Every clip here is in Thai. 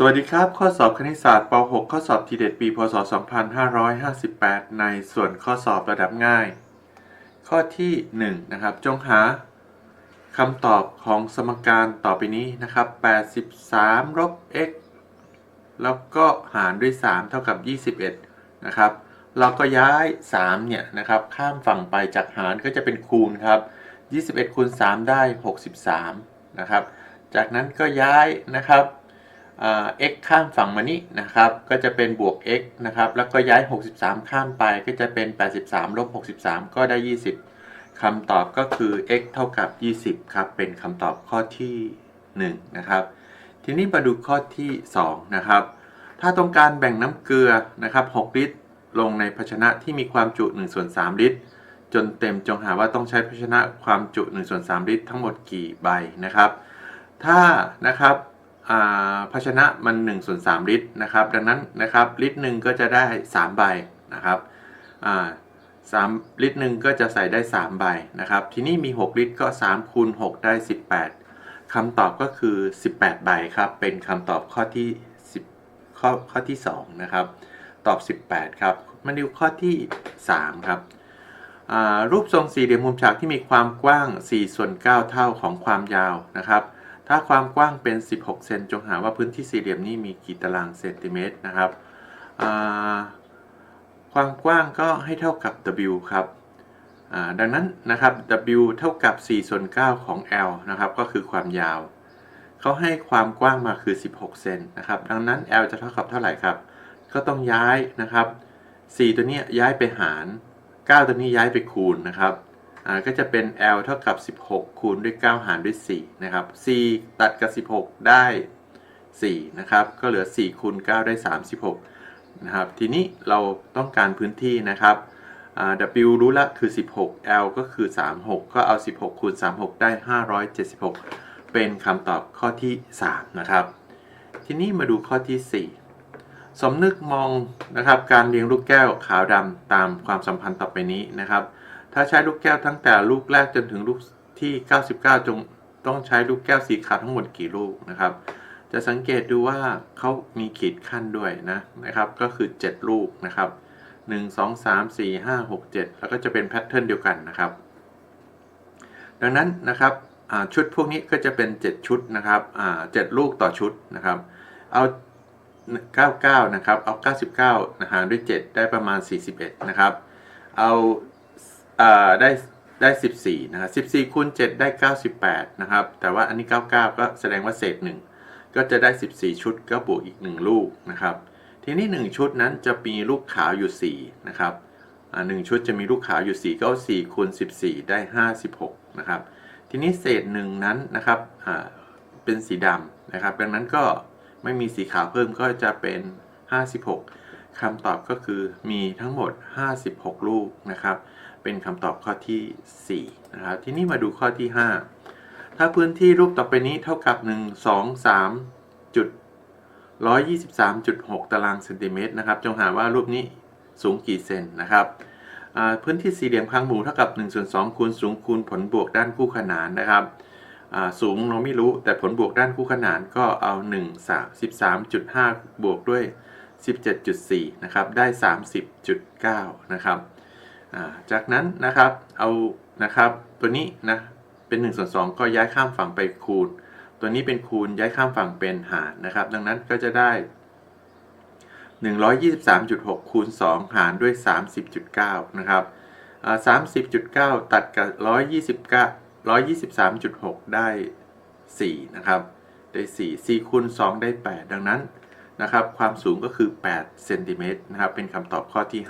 สวัสดีครับ ข้อสอบคณิตศาสตร์ป .6 ข้อสอบทีเด็ดปี พศ 2558 ในส่วนข้อสอบระดับง่าย ข้อที่1นะครับ จงหาคำตอบของสมการต่อไปนี้นะครับ 83ลบ x แล้วก็หารด้วย 3 เท่ากับ 21 นะครับ เราก็ย้าย 3 เนี่ยนะครับ ข้ามฝั่งไปจากหารก็จะเป็นคูณครับ 21คูณ3ได้ 63 นะครับ จากนั้นก็ย้ายนะครับ x ข้ามฝั่งมานี้นะครับ ก็จะเป็นบวก x นะครับ แล้วก็ย้าย 63 ข้ามไปก็จะเป็น 83ลบ63 ก็ได้ 20คำตอบก็คือ x เท่ากับ 20 ครับ เป็นคำตอบข้อที่ 1 นะครับ ทีนี้มาดูข้อที่ 2 นะครับ ถ้าต้องการแบ่งน้ำเกลือนะครับ 6 ลิตร ลงในภาชนะที่มีความจุ1ส่วน3ลิตร จนเต็มจงหาว่าต้องใช้ภาชนะความจุ1ส่วน3ลิตรทั้งหมดกี่ใบนะครับ ถ้านะครับ ภาชนะมัน1ส่วน3ลิตรนะครับ ดังนั้นนะครับลิตรหนึ่งก็จะได้ 3 ใบนะครับสามลิตรหนึ่งก็จะใส่ได้ 3 ใบนะครับ ทีนี้มี 6 ลิตรก็3คูณ6ได้ 18คำตอบก็คือ 18 ใบครับ เป็นคำตอบข้อที่ 10 ข้อข้อที่ 2 นะครับ ตอบ 18 ครับ มาดูข้อที่ 3 ครับรูปทรงสี่เหลี่ยมมุมฉากที่มีความกว้าง4ส่วน9เท่าของความยาวนะครับ ถ้าความกว้างเป็น 16 เซนจงหาว่าพื้นที่สี่เหลี่ยมนี้มีกี่ตารางเซนติเมตรนะครับความกว้างก็ให้เท่ากับ W ครับดังนั้นนะครับ W เท่ากับ 4 ส่วน 9 ของ L นะครับก็คือความยาว เขาให้ความกว้างมาคือ 16 เซนนะครับ ดังนั้น L จะเท่ากับเท่าไหร่ครับ ก็ต้องย้ายนะครับ 4 ตัวนี้ย้ายไปหาร 9 ตัวนี้ย้ายไปคูณนะครับ ก็จะเป็น L เท่ากับ 16 คูณด้วย 9 หารด้วย 4 นะครับ 4 ตัดกับ 16 ได้ 4 นะครับ ก็เหลือ 4 คูณ 9 ได้ 36 นะครับ ทีนี้เราต้องการพื้นที่นะครับ W รู้ละคือ 16 L ก็คือ 36 ก็เอา 16 คูณ 36 ได้ 576 เป็นคำตอบข้อที่ 3 นะครับ ทีนี้มาดูข้อที่ 4 สมนึกมองนะครับ การเรียงลูกแก้วขาวดำตามความสัมพันธ์ต่อไปนี้นะครับ ถ้าใช้ลูกแก้วตั้งแต่ลูกแรกจนถึงลูกที่ 99 จงต้องใช้ลูกแก้วสีขาวทั้งหมดกี่ลูกนะครับ จะสังเกตดูว่าเขามีขีดขั้นด้วยนะนะครับ ก็คือ 7 ลูกนะครับ 1 2 3 4 5 6 7 แล้วก็จะเป็นแพทเทิร์นเดียวกันนะครับ ดังนั้นนะครับชุดพวกนี้ก็จะเป็น 7 ชุดนะครับอ่า7ลูกต่อชุดนะครับ เอา99 นะครับ เอา 99นะหารด้วย 7 ได้ประมาณ 41 นะครับ เอา ได้ได้ 14นะครับ14คูณ7ได้ 98 นะครับ แต่ว่าอันนี้ 99 ก็แสดงว่าเศษ 1 ก็จะได้ 14 ชุดก็บวกอีก 1 ลูกนะครับ ทีนี้ 1 ชุดนั้นจะมีลูกขาวอยู่ 4 นะครับหนึ่งชุดจะมีลูกขาวอยู่ 4 ก็ 4คูณ14 ได้ 56 นะครับ ทีนี้เศษ 1 นั้นนะครับเป็นสีดำนะครับ ดังนั้นก็ไม่มีสีขาวเพิ่มก็จะเป็น 56 คำตอบก็คือมีทั้งหมด 56 ลูกนะครับ เป็นคำตอบข้อที่ 4 นะครับ ทีนี้มาดูข้อที่ 5 ถ้าพื้นที่รูปต่อไปนี้เท่ากับ 1 2 3จุด123.6 ตารางเซนติเมตรนะครับ จงหาว่ารูปนี้สูงกี่เซนนะครับพื้นที่สี่เหลี่ยมคางหมูเท่ากับ1ส่วน2คูณสูงคูณผลบวกด้านคู่ขนานนะครับสูงเราไม่รู้แต่ผลบวกด้านคู่ขนานก็เอา 1 3 13.5 บวกด้วย 17.4 นะครับ ได้ 30.9 นะครับจากนั้นนะครับ เอานะครับตัวนี้นะเป็น1ส่วน2ก็ย้ายข้ามฝั่งไปคูณ ตัวนี้เป็นคูณย้ายข้ามฝั่งเป็นหารนะครับ ดังนั้นก็จะได้ 123.6 คูณ 2 หารด้วย 30.9 นะครับ30.9 ตัดกับ 129 123.6 ได้ 4 นะครับ ได้ 4 4คูณ 2 ได้ 8 ดังนั้น นะครับ ความสูงก็คือ8เซนติเมตรนะครับ เป็นคำตอบข้อที่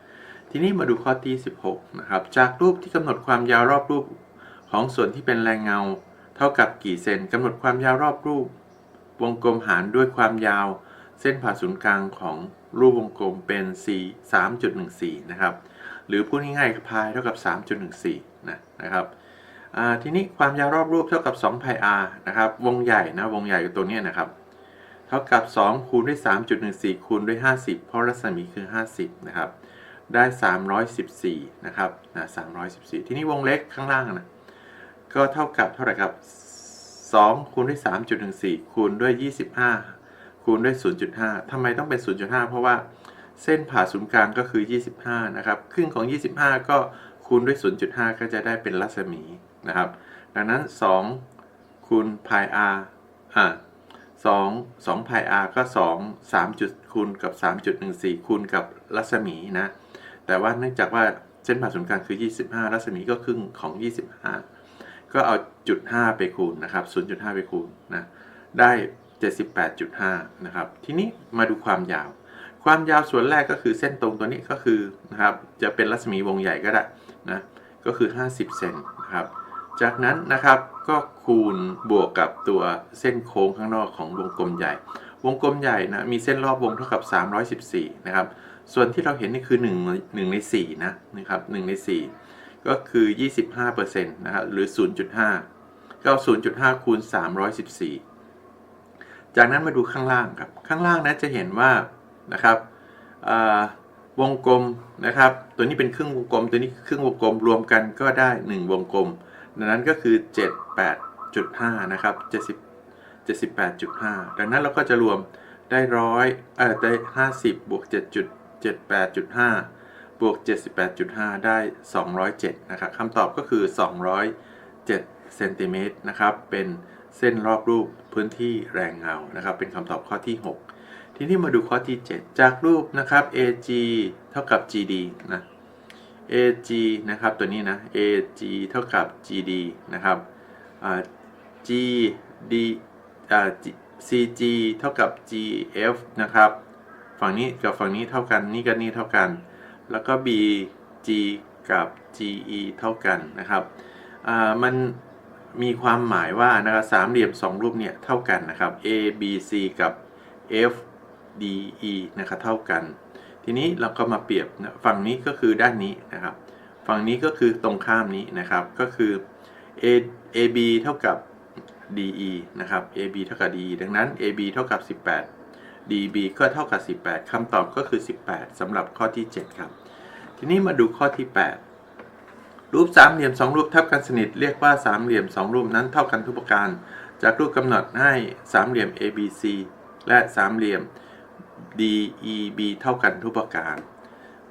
5 ทีนี้มาดูข้อที่ 16 นะครับ จากรูปที่กำหนดความยาวรอบรูปของส่วนที่เป็นแรงเงา เท่ากับกี่เซนกำหนดความยาวรอบรูป วงกลมหารด้วยความยาว เส้นผ่าศูนย์กลางของรูปวงกลมเป็น4 3.14 นะครับ หรือพูดง่ายๆพายเท่ากับ 3.14 นะนะครับทีนี้ความยาวรอบรูปเท่ากับ2 pi r นะครับ วงใหญ่นะ วงใหญ่ตัวนี้นะครับ เท่ากับ 2 คูณด้วย 3.14 คูณด้วย 50 เพราะรัศมีคือ 50 นะครับ ได้ 314 นะครับนะ314 ทีนี้วงเล็กข้างล่างนะ ก็เท่ากับเท่าไหร่ครับ 2 คูณด้วย 3.14 คูณด้วย 25 คูณด้วย 0.5 ทำไมต้องเป็น 0.5 เพราะว่าเส้นผ่าศูนย์กลางก็คือ 25 นะครับ ครึ่งของ 25 ก็คูณด้วย 0.5 ก็จะได้เป็นรัศมีนะครับ ดังนั้น 2 คูณ pi r อ่า 2 2 pi r ก็ 2 3จุดคูณกับ 3.14 คูณกับรัศมีนะ แต่ว่าเนื่องจากว่าเส้นผ่าศูนย์กลางคือ 25 รัศมีก็ครึ่งของ 25 ก็เอาจุด 5 ไปคูณนะครับ 0.5 ไปคูณนะ ได้ 78.5 นะครับ ทีนี้มาดูความยาว ความยาวส่วนแรกก็คือเส้นตรงตัวนี้ก็คือนะครับ จะเป็นรัศมีวงใหญ่ก็ได้นะ ก็คือ 50 เซนนะครับ จากนั้นนะครับก็คูณบวกกับตัวเส้นโค้งข้างนอกของวงกลมใหญ่ วงกลมใหญ่นะมีเส้นรอบวงเท่ากับ 314 นะครับ ส่วนที่เราเห็นนี่คือ1 1ใน4นะนะครับ1ใน 4 ก็คือ 25%นะครับหรือ 0.5 ก็เอา0.5 คูณ 314 จากนั้นมาดูข้างล่างครับ ข้างล่างนะจะเห็นว่านะครับวงกลมนะครับ ตัวนี้เป็นครึ่งวงกลม ตัวนี้ครึ่งวงกลมรวมกันก็ได้ 1 วงกลม ดังนั้นก็คือ 78.5 นะครับ 70 78.5 ดังนั้นเราก็จะรวมได้ร้อยเอ่อได้ 50 บวก 7.78.5 บวก 78.5 ได้ 207 นะครับคำตอบก็คือ 207 เซนติเมตรนะครับ เป็นเส้นรอบรูปพื้นที่แรงเงา นะครับ เป็นคำตอบข้อที่ 6 ทีนี้มาดูข้อที่ 7 จากรูปนะครับ AG เท่ากับ GD นะ AG นะครับตัวนี้นะ AG เท่ากับ GD นะครับ GD CG เท่ากับ GF นะครับ ฝั่งนี้กับฝั่งนี้เท่ากัน นี่กับนี่เท่ากัน แล้วก็ BG กับ GE เท่ากันนะครับ มันมีความหมายว่านะครับสามเหลี่ยมสองรูปเนี่ยเท่ากันนะครับ ABC กับ FDE นะครับเท่ากัน ทีนี้เราก็มาเปรียบนะฝั่งนี้ก็คือด้านนี้นะครับ ฝั่งนี้ก็คือตรงข้ามนี้นะครับ ก็คือ A AB เท่ากับ DE นะครับ AB เท่ากับ DE ดังนั้น AB เท่ากับ 18 DB ก็เท่ากับ 18คำตอบก็คือ 18สำหรับข้อที่ 7 ครับ ทีนี้มาดูข้อที่ 8 รูปสามเหลี่ยมสองรูปทับกันสนิทเรียกว่าสามเหลี่ยมสองรูปนั้นเท่ากันทุกประการ จากรูปกำหนดให้สามเหลี่ยม ABC และสามเหลี่ยม DEB เท่ากันทุกประการ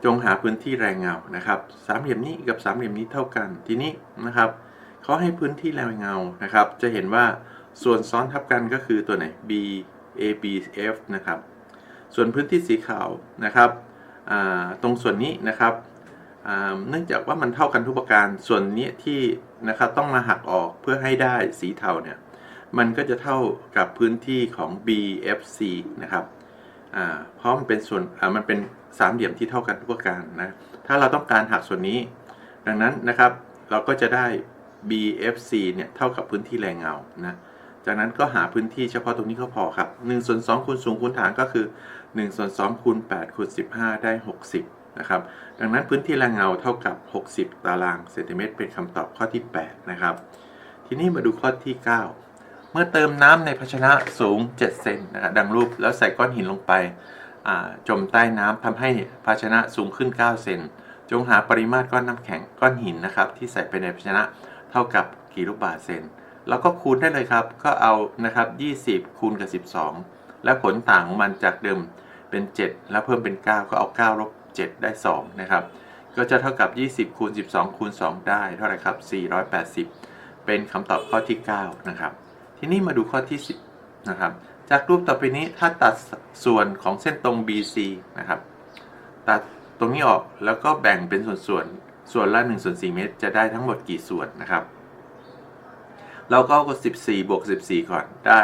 จงหาพื้นที่แรงเงานะครับสามเหลี่ยมนี้กับสามเหลี่ยมนี้เท่ากันทีนี้นะครับเขาให้พื้นที่แรงเงานะครับ จะเห็นว่าส่วนซ้อนทับกันก็คือตัวไหน B A B F นะครับ ส่วนพื้นที่สีขาวนะครับตรงส่วนนี้นะครับเนื่องจากว่ามันเท่ากันทุกประการ ส่วนนี้ที่นะครับต้องมาหักออกเพื่อให้ได้สีเทาเนี่ย มันก็จะเท่ากับพื้นที่ของ BFC นะครับ เพราะมันเป็นส่วนมันเป็นสามเหลี่ยมที่เท่ากันทุกประการนะ ถ้าเราต้องการหักส่วนนี้ ดังนั้นนะครับเราก็จะได้ BFC เนี่ยเท่ากับพื้นที่แรงเงานะจากนั้นก็หาพื้นที่เฉพาะตรงนี้ก็พอครับ1ส่วน2คูณสูงคูณฐานก็คือ1ส่วน2คูณ8คูณ15 ได้ 60 นะครับ ดังนั้นพื้นที่แรงเงาเท่ากับ 60 ตารางเซนติเมตรเป็นคำตอบข้อที่ 8 นะครับ ทีนี้มาดูข้อที่ 9 เมื่อเติมน้ำในภาชนะสูง 7 เซนนะครับดังรูปแล้วใส่ก้อนหินลงไปจมใต้น้ำทำให้ภาชนะสูงขึ้น 9 เซนจงหาปริมาตรก้อนน้ำแข็งก้อนหินนะครับ ที่ใส่ไปในภาชนะเท่ากับกี่ลูกบาศก์เซน แล้วก็คูณได้เลยครับ ก็เอานะครับ 20 คูณกับ 12 และผลต่างของมันจากเดิมเป็น 7 แล้วเพิ่มเป็น 9 ก็เอา9ลบ7ได้ 2 นะครับ ก็จะเท่ากับ 20 คูณ 12 คูณ 2 ได้เท่าไหร่ครับ 480 เป็นคำตอบข้อที่ 9 นะครับ ทีนี้มาดูข้อที่ 10 นะครับ จากรูปต่อไปนี้ถ้าตัดส่วนของเส้นตรง BC นะครับ ตัดตรงนี้ออกแล้วก็แบ่งเป็นส่วนส่วนๆส่วนละ1ส่วน4เมตร จะได้ทั้งหมดกี่ส่วนนะครับ เราก็เอา14บวก14 ก่อนได้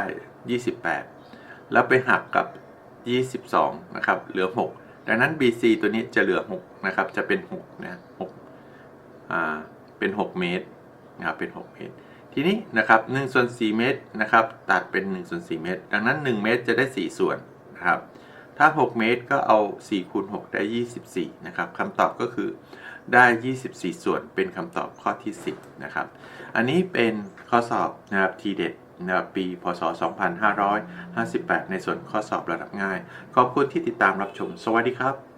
28 แล้วไปหักกับ 22 นะครับ เหลือ 6 ดังนั้น BC ตัวนี้จะเหลือ 6 นะครับ จะเป็น6นะ6อ่าเป็น 6 เมตรนะครับเป็น 6 เมตร ทีนี้นะครับ1ส่วน4เมตรนะครับตัดเป็น1ส่วน4เมตร ดังนั้น 1 เมตรจะได้ 4 ส่วนนะครับถ้า 6 เมตรก็เอา4คูณ6ได้ 24นะครับคำตอบก็คือได้ 24 ส่วนเป็นคำตอบข้อที่ 10นะครับอันนี้เป็นข้อสอบนะครับทีเด็ดนะครับปี พศ 2558 ในส่วนข้อสอบระดับง่าย ขอบคุณที่ติดตามรับชม สวัสดีครับ